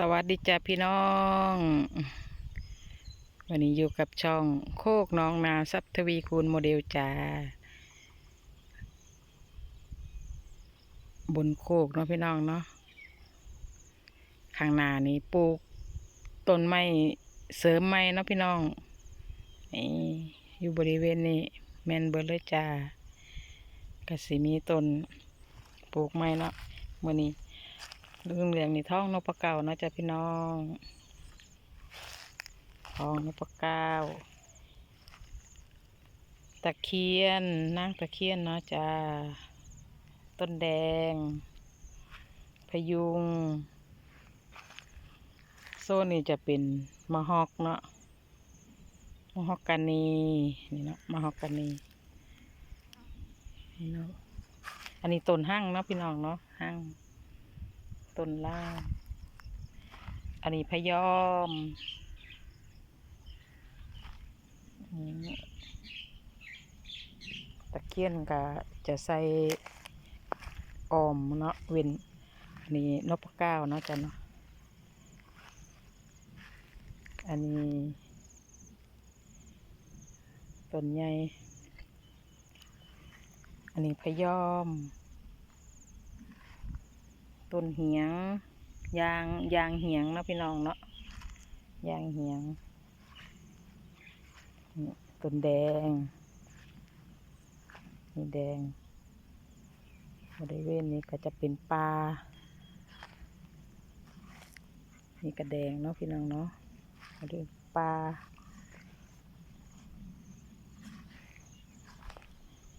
สวัสดีจ้าพี่น้อง วันนี้อยู่กับช่องโคกน้องนาซับทวีคูณโมเดลจ้าบนโคกเนาะพี่น้องเนาะข้างหน้านี้ปลูกต้นไม้เสริมไม้เนาะพี่น้องนี่อยู่บริเวณนี้แมนเบิร์เลยจ้ากระสิมีต้นปลูกไม้เนาะมื่อนี้ เรื่องเหลืองนี่ท้องนกปลาเก่าเนาะจ้ะพี่น้องท้องนกปลาเก่าตะเคียนนางตะเคียนเนาะจ้าต้นแดง พยุง โซนนี่จะเป็นมะฮอกเนาะมะฮอกกานีนี่เนาะมะฮอกกานีนี่เนาะอันนี้ต้นห้างเนาะพี่น้องเนาะห้าง ต้นล่าง อันนี้พยอมอืมตะเคียนก็จะใส่ออมเนาะเวนอันนี้นพก้าวเนาะจ้ะเนาะอันนี้ต้นใหญ่อันนี้พยอม ต้นเหียง ยางยางเหียงเนาะพี่น้องเนาะยางเหียงต้นแดงนี่แดงบริเวณนี้ก็จะเป็นปลานี่กระแดงเนาะพี่น้องเนาะมาดูปลา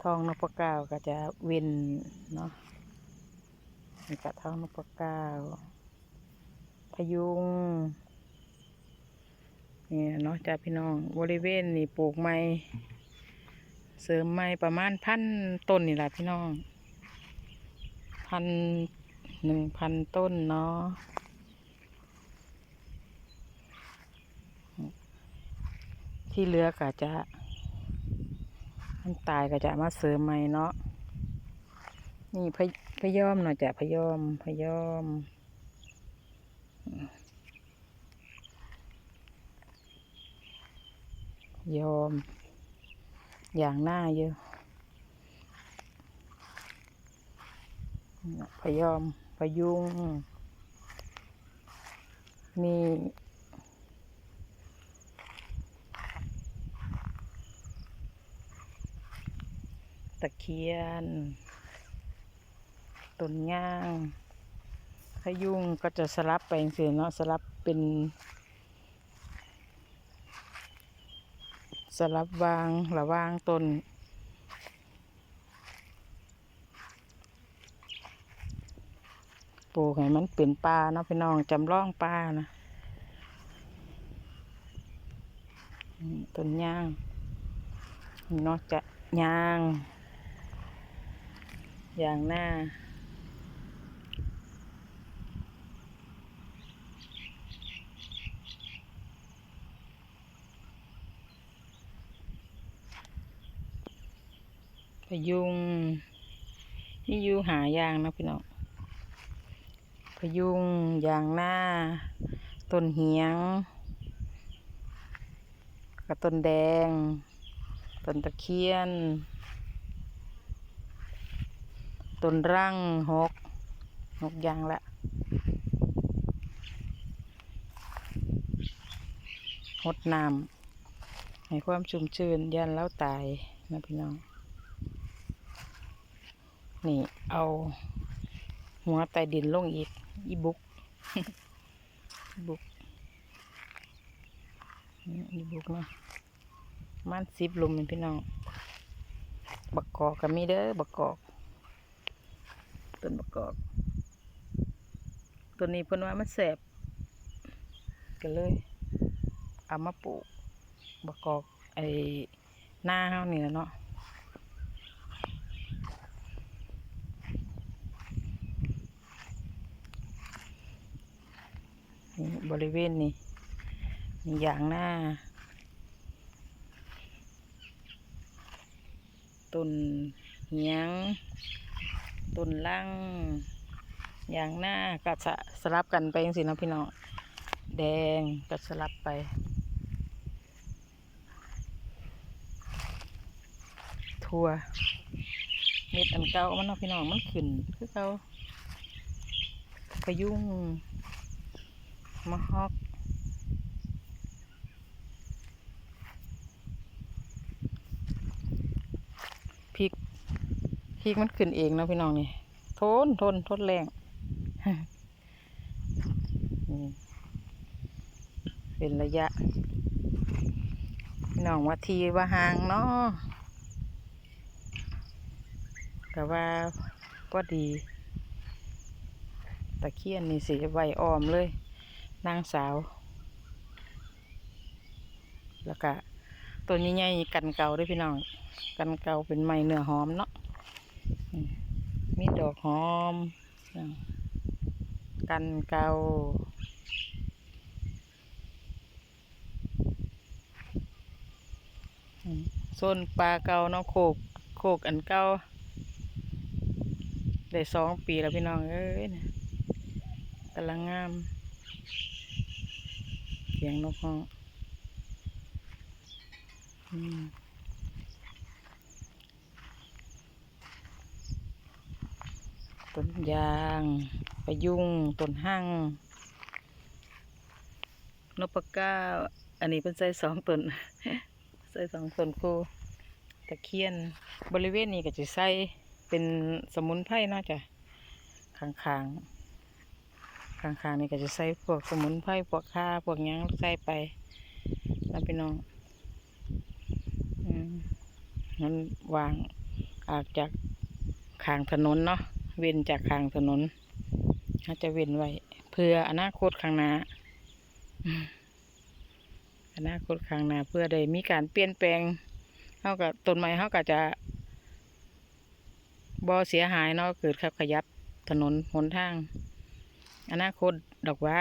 ทองนพเก้าก็จะเวินเนาะ กระเท่านกปลาเก้าพยุงนี่เนาะจ้าพี่น้องบริเวณนี่ปลูกไม้เสริมไม้ประมาณพันต้นนี่แหละพี่น้องพันหนึ่งพันต้นเนาะที่เหลือก็จะมันตายก็จะมาเสริมไม้เนาะนี่พ พยอมหน่อยจ้ะพยอมพยอมยอม อย่างหน้าเยอะพยอมพยุงนี่ตะเคียน ต้นย่างพะยุงก็จะสลับไปเสียเนาะสลับเป็น สลับวางระวางต้นปลูกให้มันเป็นป่าเนาะพี่น้องจำลองป่านะต้นย่างนี่เนาะจะย่าง อย่างหน้า พยุงมีอยู่หายางนะพี่น้องพยุงยางหน้า ต้นเหียงกับต้นแดง ต้นตะเคียน ต้นรังหกหกยางละหดน้ำให้ความชุ่มชื้นยันแล้วตายนะพี่น้อง นี่ เอาหัวใต้ดินลงอีก อีบุกบุกอีบุกเนาะมันสิบลุมพี่น้อง บักกอกก็มีเด้อบักกอก ต้นบักกอก ตัวนี้เพิ่นว่ามันแสบก็เลยเอามาปลูกบักกอกไอ้หน้าเฮานี่แหละเนาะ นี่บริเวณนี้มีอย่างหน้าต้นเหียงต้นลังอย่างหน้าก็จะสลับกันไปจังสินะพี่น้องแดงก็สลับไปทั่วเม็ดอันเก่ามันเนาะพี่น้องมันขึ้นคือเก่าพยุง มะฮอกพริกพริกมันขึ้นเองนะพี่น้องนี่ทนทนทนแรงเป็นระยะ พี่น้องว่าทีว่าห่างเนาะแต่ว่าก็ดี ตะเคียนนี่สิไวออมเลย นางสาว แล้วก็ตัวนี้ใหญ่กันเก่าด้วยพี่น้อง กันเก่าเป็นไม้เนื้อหอมเนาะมีดอกหอม กันเก่าโซนปลาเก่าเนาะโคกโคกอันเก่าได้สองปีแล้วพี่น้องเอ้ยกำลังงาม สียงนกฮ้องต้นยางประยุงต้นหั่งนพเก้า อันนี้เป็นใส่สองต้นใส่สองต้นคู่ตะเคียนบริเวณนี้ก็จะใส่เป็นสมุนไพรเนาะจ้ะข้างๆ ข้างๆนี่ก็จะใส่พวกสมุนไพรพวกข่าพวกยังใส่ไปแล้วพี่น้องอืมมันวางออกจากข้างถนนเนาะเว้นจากข้างถนนเขาจะเว้นไว้ เพื่ออนาคตข้างหน้าอืมอนาคตข้างหน้าเพื่อได้มีการเปลี่ยนแปลงเขากับต้นไม้เขาก็จะบ่เสียหายเนาะเกิดขับขยับถนนหนทาง อนาคตดอกว่า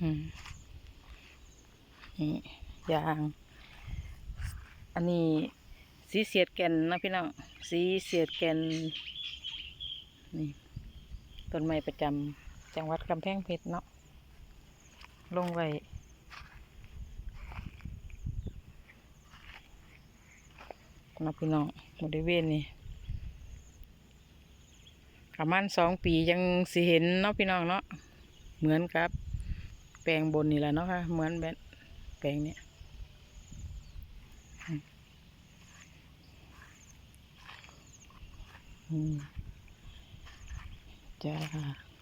อืมนี่ยาง อันนี้สีเสียดแก่นนะพี่น้องสีเสียดแก่นนี่ต้นไม้ประจำจังหวัดกำแพงเพชรเนาะลงไว้นะพี่น้องบริเวณนี้ ประมาณสองปียังสิเห็นเนาะพี่น้องเนาะเหมือนกับ แปลงบนนี่แหละเนาะค่ะเหมือนแบบแปลงเนี้ยจ้าค่ะ